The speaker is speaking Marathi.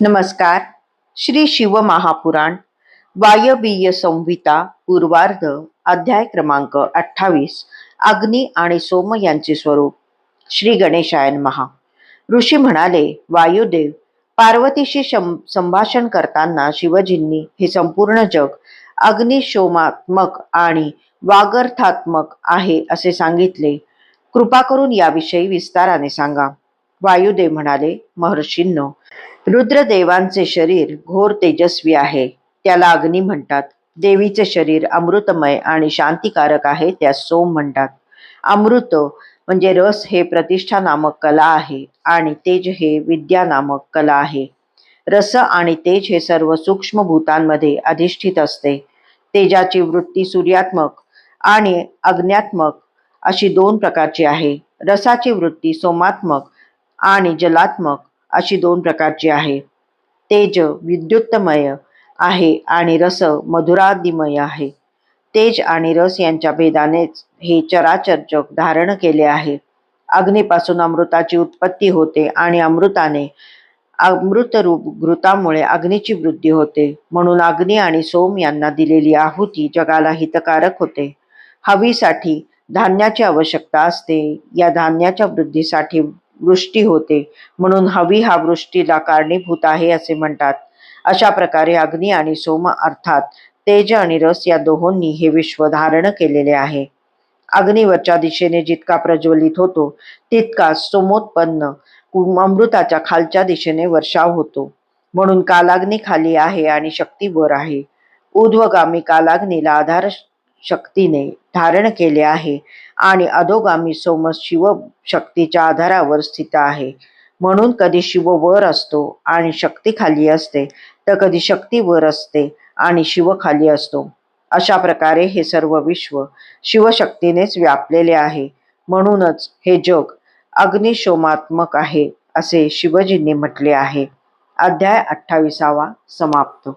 नमस्कार. श्री शिव महापुराण वायवीय संहिता पूर्वार्ध अध्याय क्रमांक अठ्ठावीस अग्नी आणि सोम यांचे स्वरूप. श्री गणेशायन महा ऋषी म्हणाले वायुदेव पार्वतीशी संभाषण करताना शिवजींनी हे संपूर्ण जग अग्निशोमात्मक आणि वागर्थात्मक आहे असे सांगितले. कृपा करून याविषयी विस्ताराने सांगा. वायुदेव म्हणाले महर्षींनो रुद्रदेवांचे शरीर घोर तेजस्वी आहे. त्याला अग्नी म्हणतात. देवीचे शरीर अमृतमय आणि शांतिकारक आहे त्यास सोम म्हणतात. अमृत म्हणजे रस हे प्रतिष्ठा नामक कला आहे आणि तेज हे विद्या नामक कला आहे. रस आणि तेज हे सर्व सूक्ष्म भूतांमध्ये अधिष्ठित असते. तेजाची वृत्ती सूर्यात्मक आणि अग्न्यात्मक अशी दोन प्रकारची आहे. रसाची वृत्ती सोमात्मक आणि जलात्मक अशी दोन प्रकारची आहे. तेज विद्युत्तमय आहे आणि रस मधुरादिमय आहे. तेज आणि रस यांच्या भेदानेच हे चराचर जग धारण केले आहे. अग्नीपासून अमृताची उत्पत्ती होते आणि अमृताने अमृतरूप घृतामुळे अग्नीची वृद्धी होते. म्हणून अग्नी आणि सोम यांना दिलेली आहुती जगाला हितकारक होते. हवीसाठी धान्याची आवश्यकता असते. या धान्याच्या वृद्धीसाठी वृष्टी होते. म्हणून हवी हा वृष्टीला कारणीभूत आहे असे म्हणतात. अशा प्रकारे अग्नी आणि सोम अर्थात तेज आणि रस या दोहोंनी हे विश्व धारण केलेले आहे. अग्निवरच्या दिशेने जितका प्रज्वलित होतो तितका सोमोत्पन्न अमृताच्या खालच्या दिशेने वर्षाव होतो. म्हणून कालाग्नी खाली आहे आणि शक्ती वर आहे. ऊर्ध्वगामी कालाग्नीला आधार शक्तीने धारण केले आहे आणि अधोगामी सोम शिव शक्तीच्या आधारावर स्थित आहे. म्हणून कधी शिव वर असतो आणि शक्ती खाली असते तर कधी शक्ती वर असते आणि शिव खाली असतो. अशा प्रकारे हे सर्व विश्व शिवशक्तीनेच व्यापलेले आहे. म्हणूनच हे जग अग्निशोमात्मक आहे असे शिवजींनी म्हटले आहे. अध्याय अठ्ठावीसावा समाप्त.